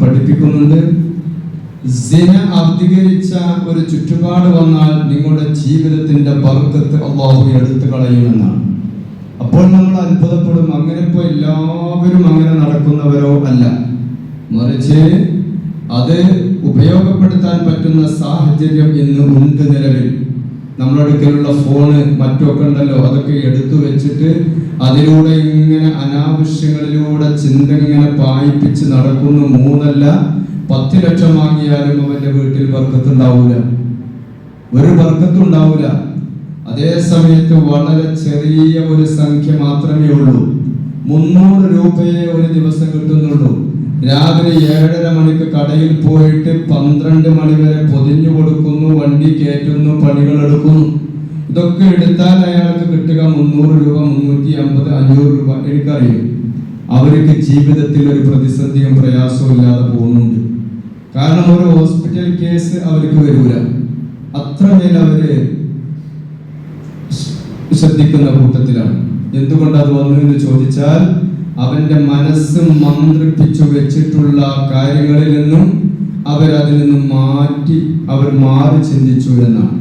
പഠിപ്പിക്കുന്നുണ്ട്. ജന അധികരിച്ച ഒരു ചുറ്റുപാട് വന്നാൽ നിങ്ങളുടെ ജീവിതത്തിന്റെ ബർക്കത്ത് അള്ളാഹു എടുത്തു കളയുമെന്നാണ്. അപ്പോൾ നമ്മൾ അത്ഭുതപ്പെടും. അങ്ങനെ ഇപ്പോൾ എല്ലാവരും അങ്ങനെ നടക്കുന്നവരോ അല്ല. മറിച്ച് അത് ഉപയോഗപ്പെടുത്താൻ പറ്റുന്ന സാഹചര്യം ഇന്ന് ഉണ്ട് നിലവിൽ. നമ്മളെടുക്കലുള്ള ഫോണ് മറ്റൊക്കെ ഉണ്ടല്ലോ അതൊക്കെ എടുത്തു വെച്ചിട്ട് അതിലൂടെ അനാവശ്യങ്ങളിലൂടെ ചിന്ത ഇങ്ങനെ പായിപ്പിച്ച് നടക്കുന്ന മൂന്നല്ല പത്ത് ലക്ഷം വാങ്ങിയാലും അവന്റെ വീട്ടിൽ വർക്കത്തുണ്ടാവൂല ഒരു വർക്കത്തുണ്ടാവൂല അതേ സമയത്ത് വളരെ ചെറിയ ഒരു സംഖ്യ മാത്രമേ ഉള്ളൂ. മുന്നൂറ് രൂപയെ ഒരു ദിവസം കിട്ടുന്നുള്ളൂ. രാത്രി ഏഴര മണിക്ക് കടയിൽ പോയിട്ട് പന്ത്രണ്ട് മണി വരെ പൊതിഞ്ഞു കൊടുക്കുന്നു വണ്ടി കയറ്റുന്നു പണികൾ എടുക്കുന്നു. ഇതൊക്കെ എടുത്താൽ അയാൾക്ക് രൂപ എനിക്കറിയും. അവർക്ക് ജീവിതത്തിൽ ഒരു പ്രതിസന്ധിയും പ്രയാസവും ഇല്ലാതെ പോകുന്നുണ്ട്. കാരണം ഒരു ഹോസ്പിറ്റൽ കേസ് അവർക്ക് വരൂല. അത്രമേൽ അവർ ശ്രദ്ധിക്കുന്ന കൂട്ടത്തിലാണ്. എന്തുകൊണ്ട് അത് വന്നു എന്ന് ചോദിച്ചാൽ അവന്റെ മനസ്സ് മന്ത്രിപ്പിച്ചു വെച്ചിട്ടുള്ള കാര്യങ്ങളിൽ നിന്നും അവരതിൽ നിന്നും മാറ്റി അവർ മാറി ചിന്തിച്ചു എന്നാണ്.